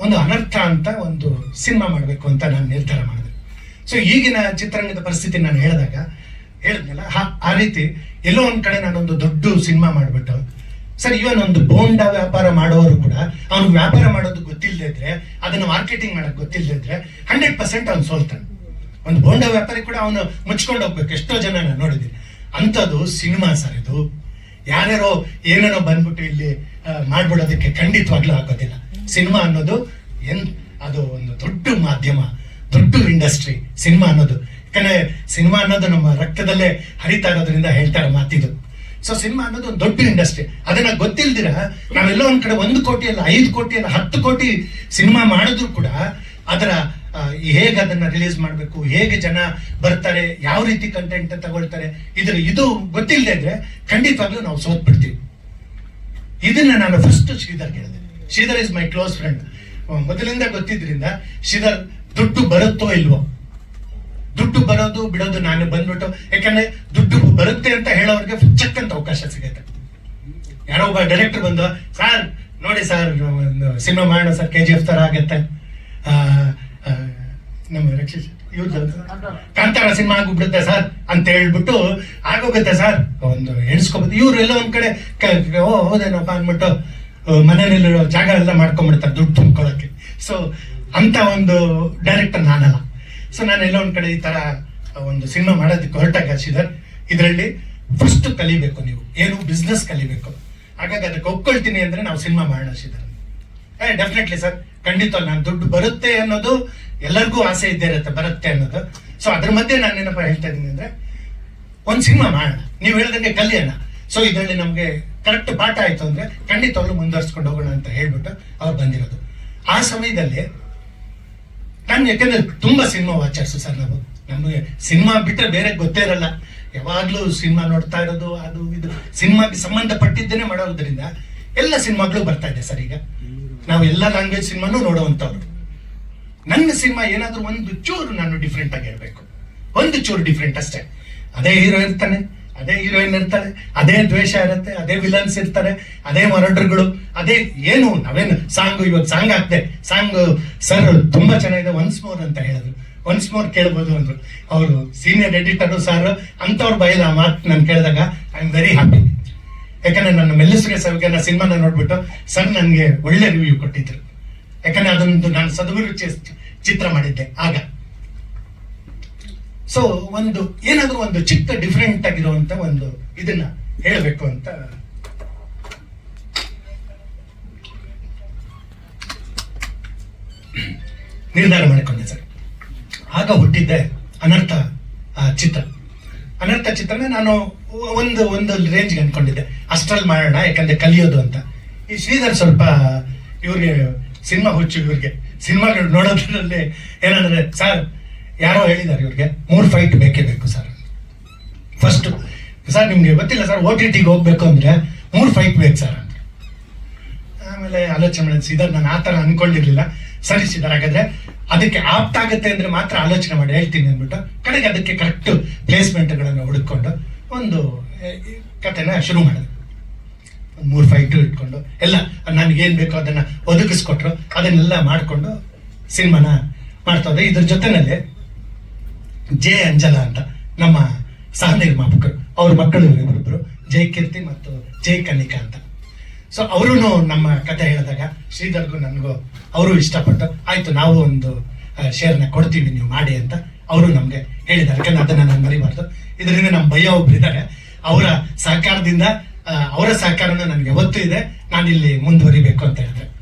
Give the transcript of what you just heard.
ಒಂದು ಅನರ್ಥ ಅಂತ ಒಂದು ಸಿನಿಮಾ ಮಾಡಬೇಕು ಅಂತ ನಾನು ನಿರ್ಧಾರ ಮಾಡಿದೆ. ಸೊ ಈಗಿನ ಚಿತ್ರರಂಗದ ಪರಿಸ್ಥಿತಿ ನಾನು ಹೇಳಿದಾಗ, ಹೇಳಿದ್ನಲ್ಲ ಆ- ಆ ರೀತಿ ಎಲ್ಲೋ ಒಂದ್ ಕಡೆ ನಾನೊಂದು ದೊಡ್ಡ ಸಿನಿಮಾ ಮಾಡಿಬಿಟ್ಟು, ಸರ್ ಇವನ್ ಒಂದು ಬೋಂಡ ವ್ಯಾಪಾರ ಮಾಡೋರು ಕೂಡ ಅವ್ನು ವ್ಯಾಪಾರ ಮಾಡೋದು ಗೊತ್ತಿಲ್ಲದೆ ಇದ್ರೆ, ಅದನ್ನ ಮಾರ್ಕೆಟಿಂಗ್ ಮಾಡಕ್ ಗೊತ್ತಿಲ್ಲದೆ ಇದ್ರೆ ಹಂಡ್ರೆಡ್ ಪರ್ಸೆಂಟ್ ಅವ್ನು ಸೋಲ್ತಾನೆ. ಒಂದು ಬೋಂಡ ವ್ಯಾಪಾರಿ ಕೂಡ ಅವನು ಮುಚ್ಕೊಂಡು ಹೋಗ್ಬೇಕು. ಎಷ್ಟೋ ಜನ ನಾನು ನೋಡಿದ್ದೀನಿ. ಅಂಥದ್ದು ಸಿನಿಮಾ ಸರ್ ಇದು. ಯಾರ್ಯಾರೋ ಏನೇನೋ ಬಂದ್ಬಿಟ್ಟು ಇಲ್ಲಿ ಮಾಡ್ಬಿಡೋದಕ್ಕೆ ಖಂಡಿತವಾಗ್ಲೂ ಆಗೋದಿಲ್ಲ. ಸಿನಿಮಾ ಅನ್ನೋದು ಎನ್ ಅದು ಒಂದು ದೊಡ್ಡ ಮಾಧ್ಯಮ, ದೊಡ್ಡ ಇಂಡಸ್ಟ್ರಿ ಸಿನಿಮಾ ಅನ್ನೋದು. ಯಾಕಂದ್ರೆ ಸಿನಿಮಾ ಅನ್ನೋದು ನಮ್ಮ ರಕ್ತದಲ್ಲೇ ಹರಿತಾ ಇರೋದ್ರಿಂದ ಹೇಳ್ತಾರೆ ಮಾತಿದು. ಸೊ ಸಿನಿಮಾ ಅನ್ನೋದು ಒಂದು ದೊಡ್ಡ ಇಂಡಸ್ಟ್ರಿ ಅದನ್ನ ಗೊತ್ತಿಲ್ದಿರ ನಾವೆಲ್ಲೋ ಒಂದ್ ಕಡೆ ಒಂದು ಕೋಟಿ ಅಲ್ಲ ಐದು ಕೋಟಿ ಅಲ್ಲ ಹತ್ತು ಕೋಟಿ ಸಿನಿಮಾ ಮಾಡಿದ್ರು ಕೂಡ ಅದರ ಹೇಗೆ ಅದನ್ನ ರಿಲೀಸ್ ಮಾಡಬೇಕು, ಹೇಗೆ ಜನ ಬರ್ತಾರೆ, ಯಾವ ರೀತಿ ಕಂಟೆಂಟ್ ತಗೊಳ್ತಾರೆ, ಇದ್ರ ಇದು ಗೊತ್ತಿಲ್ಲದೆ ಇದ್ರೆ ಖಂಡಿತವಾಗ್ಲೂ ನಾವು ಸೋತ್ ಬಿಡ್ತೀವಿ ಇದನ್ನ ನಾನು ಫಸ್ಟ್ ಶ್ರೀಧರ್ ಹೇಳಿದೆ Sridhar is my close friend ಮೊದಲಿಂದ ಗೊತ್ತಿದ್ರಿಂದ ಶ್ರೀಧರ್ ದುಡ್ಡು ಬರುತ್ತೋ ಇಲ್ವೋ? ದುಡ್ಡು ಬರೋದು ಬಿಡೋದು ನಾನು ಬಂದ್ಬಿಟ್ಟು, ಯಾಕಂದ್ರೆ ದುಡ್ಡು ಬರುತ್ತೆ ಅಂತ ಹೇಳೋರಿಗೆ ಚಕ್ ಅಂತ ಅವಕಾಶ ಸಿಗುತ್ತೆ. ಯಾರೋ ಒಬ್ಬ ಡೈರೆಕ್ಟರ್ ಬಂದು ಸರ್ ನೋಡಿ ಸರ್ ಒಂದು ಸಿನಿಮಾ ಮಾಡೋಣ ಸರ್ ಕೆ ಜಿ ಎಫ್ ತರ ಆಗತ್ತೆ. ನಮ್ಮ ರಕ್ಷಿಸ್ ಕಾಂತಾರ ಸಿನಿಮಾ ಆಗ್ಬಿಡುತ್ತೆ ಸರ್ ಅಂತ ಹೇಳ್ಬಿಟ್ಟು ಆಗೋಗುತ್ತೆ ಸರ್ ಒಂದು ಎಣಿಸ್ಕೊಬೋದು. ಇವ್ರು ಎಲ್ಲ ಒಂದ್ ಕಡೆ ಓ, ಹೌದೇನಪ್ಪ ಅಂದ್ಬಿಟ್ಟು ಮನೆಯಲ್ಲಿರೋ ಜಾಗ ಎಲ್ಲ ಮಾಡ್ಕೊಂಡ್ಬಿಡ್ತಾರೆ ದುಡ್ಡು ತುಂಬ್ಕೊಳ್ಳೋಕೆ. ಸೊ ಅಂತ ಒಂದು ಡೈರೆಕ್ಟರ್ ನಾನಲ್ಲ. ಸೊ ನಾನು ಎಲ್ಲ ಒಂದು ಕಡೆ ಈ ತರ ಒಂದು ಸಿನಿಮಾ ಮಾಡೋದಕ್ಕೆ ಹೊರಟಾಗ ಶ್ರೀಧರ್ ಇದರಲ್ಲಿ ಫಸ್ಟ್ ಕಲಿಬೇಕು ನೀವು. ಏನು ಬಿಸ್ನೆಸ್ ಕಲಿಬೇಕು. ಹಾಗಾಗಿ ಅದಕ್ಕೆ ಒಪ್ಕೊಳ್ತೀನಿ ಅಂದ್ರೆ ನಾವು ಸಿನಿಮಾ ಮಾಡೋಣ ಶ್ರೀಧರ್ ಏ ಡೆಫಿನೆಟ್ಲಿ ಸರ್ ಖಂಡಿತ ನಾನು ದುಡ್ಡು ಬರುತ್ತೆ ಅನ್ನೋದು ಎಲ್ಲರಿಗೂ ಆಸೆ ಇದ್ದೇ ಇರುತ್ತೆ, ಬರುತ್ತೆ ಅನ್ನೋದು. ಸೊ ಅದ್ರ ಮಧ್ಯೆ ನಾನು ಏನಪ್ಪ ಹೇಳ್ತಾ ಇದ್ದೀನಿ ಅಂದ್ರೆ, ಒಂದು ಸಿನಿಮಾ ಮಾಡೋಣ. ನೀವು ಹೇಳ್ದಂಗೆ ಕಲಿಯೋಣ. ಸೊ ಇದರಲ್ಲಿ ನಮ್ಗೆ ಕರೆಕ್ಟ್ ಪಾಠ ಆಯ್ತು ಅಂದ್ರೆ ಖಂಡಿತವಾಗ್ಲೂ ಮುಂದುವರ್ಸ್ಕೊಂಡು ಹೋಗೋಣ ಅಂತ ಹೇಳ್ಬಿಟ್ಟು ಅವ್ರು ಬಂದಿರೋದು. ಆ ಸಮಯದಲ್ಲಿ ನಾನು ಯಾಕೆಂದ್ರೆ ತುಂಬಾ ಸಿನಿಮಾ ವಾಚರ್ಸು ಸರ್ ನಾವು. ನಮಗೆ ಸಿನಿಮಾ ಬಿಟ್ಟರೆ ಬೇರೆ ಗೊತ್ತೇ ಇರಲ್ಲ. ಯಾವಾಗ್ಲೂ ಸಿನಿಮಾ ನೋಡ್ತಾ ಇರೋದು, ಅದು, ಇದು, ಸಿನಿಮಾಗೆ ಸಂಬಂಧಪಟ್ಟಿದ್ದೇನೆ ಮಾಡೋದ್ರಿಂದ ಎಲ್ಲ ಸಿನಿಮಾಗಳು ಬರ್ತಾ ಇದೆ ಸರ್ ಈಗ. ನಾವು ಎಲ್ಲ ಲ್ಯಾಂಗ್ವೇಜ್ ಸಿನಿಮಾನು ನೋಡುವಂತವ್ರು ನನ್ನ ಸಿನಿಮಾ ಏನಾದ್ರೂ ಒಂದು ಚೂರು ನಾನು ಡಿಫ್ರೆಂಟ್ ಆಗಿ ಒಂದು ಚೂರು ಡಿಫ್ರೆಂಟ್ ಅಷ್ಟೇ. ಅದೇ ಹೀರೋ ಇರ್ತಾನೆ. ಅದೇ ಹೀರೋಯಿನ್ ಇರ್ತಾರೆ, ಅದೇ ದ್ವೇಷ ಇರುತ್ತೆ, ಅದೇ ವಿಲನ್ಸ್ ಇರ್ತಾರೆ, ಅದೇ ಮರಡ್ರುಗಳು, ಅದೇ ಏನು, ನಾವೇನು, ಸಾಂಗ್ ಇವಾಗ ಸಾಂಗ್ ಹಾಕ್ದೆ, ಸಾಂಗ್, ಸರ್, ತುಂಬಾ ಚೆನ್ನಾಗಿದೆ ಒನ್ಸ್ ಮೋರ್ ಅಂತ ಹೇಳಿದ್ರು. ಒನ್ಸ್ ಮೋರ್ ಕೇಳ್ಬೋದು ಅಂದ್ರು. ಅವರು ಸೀನಿಯರ್ ಎಡಿಟರ್ ಸರ್ ಅಂತವ್ರು ಬಯಲ ಆ ಮಾತು ನಾನು ಕೇಳಿದಾಗ ಐ ಆಮ್ ವೆರಿ ಹ್ಯಾಪಿ ಯಾಕಂದ್ರೆ ನನ್ನ ಮೆಲ್ಲಿಸುಗೆ ಸವಿಗೆನ ಸಿನಿಮಾನ ನೋಡ್ಬಿಟ್ಟು ಸರ್ ನನಗೆ ಒಳ್ಳೆ ರಿವ್ಯೂ ಕೊಟ್ಟಿದ್ರು. ಯಾಕಂದ್ರೆ ಅದೊಂದು ನಾನು ಸದ್ಗುರು ಚಿತ್ರ ಮಾಡಿದ್ದೆ, ಆಗ. ಸೊ ಒಂದು ಏನಾದರೂ ಒಂದು ಚಿಕ್ಕ ಡಿಫ್ರೆಂಟ್ ಆಗಿರುವಂತ ಒಂದು ಇದನ್ನ ಹೇಳಬೇಕು ಅಂತ. ನಿರ್ಧಾರ ಮಾಡಿಕೊಂಡೆ ಸರ್. ಆಗ ಹುಟ್ಟಿದ್ದೆ ಅನರ್ಥ ಆ, ಚಿತ್ರ. ಅನರ್ಥ ಚಿತ್ರನ ನಾನು ಒಂದು ಒಂದು ರೇಂಜ್ಗೆ ಅನ್ಕೊಂಡಿದ್ದೆ. ಅಷ್ಟ್ರಲ್ಲಿ ಮಾಡೋಣ ಯಾಕಂದ್ರೆ ಕಲಿಯೋದು ಅಂತ. ಈ ಶ್ರೀಧರ್ ಸ್ವಲ್ಪ ಇವ್ರಿಗೆ ಸಿನಿಮಾ ಹುಚ್ಚು ಇವ್ರಿಗೆ. ಸಿನಿಮಾಗಳು ನೋಡೋದ್ರಲ್ಲಿ ಏನಂದ್ರೆ ಸರ್ ಯಾರೋ ಹೇಳಿದ್ದಾರೆ ಇವ್ರಿಗೆ, ಮೂರು ಫೈಟ್ ಬೇಕೇ ಬೇಕು ಸರ್ ಫಸ್ಟ್ ಸರ್ ನಿಮಗೆ ಗೊತ್ತಿಲ್ಲ ಸರ್ ಓ ಟಿ ಟಿಗೆ ಹೋಗ್ಬೇಕು ಅಂದ್ರೆ ಮೂರು ಫೈಟ್ ಬೇಕು ಸರ್ ಆಮೇಲೆ ಆಲೋಚನೆ ಮಾಡಿ ಸಿದ್ಧಾರ್ ನಾನು ಆ ಥರ ಅಂದ್ಕೊಂಡಿರಲಿಲ್ಲ ಸರಿ ಸಿದ್ಧಾರ್ ಹಾಗಾದ್ರೆ ಅದಕ್ಕೆ ಆಪ್ತ ಆಗುತ್ತೆ ಅಂದ್ರೆ ಮಾತ್ರ ಆಲೋಚನೆ ಮಾಡಿ, ಹೇಳ್ತೀನಿ ಅಂದ್ಬಿಟ್ಟು ಕಡೆಗೆ ಅದಕ್ಕೆ ಕರೆಕ್ಟ್ ಪ್ಲೇಸ್ಮೆಂಟ್ಗಳನ್ನು ಹುಡುಕೊಂಡು ಒಂದು ಕಥೆನ ಶುರು ಮಾಡಿದೆ ಮೂರು ಫೈಟು ಇಟ್ಕೊಂಡು, ಎಲ್ಲ, ನನಗೇನು ಬೇಕೋ ಅದನ್ನ ಒದಗಿಸ್ಕೊಟ್ರು, ಅದನ್ನೆಲ್ಲ ಮಾಡಿಕೊಂಡು ಸಿನಿಮಾನ ಮಾಡ್ತಾ ಇದ್ರ ಜೊತೆನಲ್ಲಿ ಜೆ ಅಂಜಲ ಅಂತ ನಮ್ಮ ಸಹ ನಿರ್ಮಾಪಕರು, ಅವ್ರ ಮಕ್ಕಳು ಇವರಿಬ್ಬರು ಜೈ ಕೀರ್ತಿ ಮತ್ತು ಜೈ ಕನಿಕಾ ಅಂತ. ಸೊ ಅವರು ನಮ್ಮ ಕತೆ ಹೇಳಿದಾಗ ಶ್ರೀಧರ್ಗೂ ನನಗೂ ಅವರು ಇಷ್ಟಪಟ್ಟು, ಆಯ್ತು, ನಾವು ಒಂದು ಶೇರ್ನ ಕೊಡ್ತೀವಿ, ನೀವು ಮಾಡಿ ಅಂತ ಅವರು ನಮಗೆ ಹೇಳಿದ್ದಾರೆ. ಯಾಕಂದ್ರೆ ಅದನ್ನು ನಾನು ಮರಿಬಾರ್ದು. ಇದರಿಂದ ನಮ್ಮ ಭಯ ಇದ್ದಾರೆ. ಅವರ ಸಹಕಾರದಿಂದ ಅವರ ಸಹಕಾರನ ನನಗೆ ಒತ್ತು ಇದೆ. ನಾನಿಲ್ಲಿ ಮುಂದುವರಿಬೇಕು ಅಂತ ಹೇಳಿದ್ರೆ.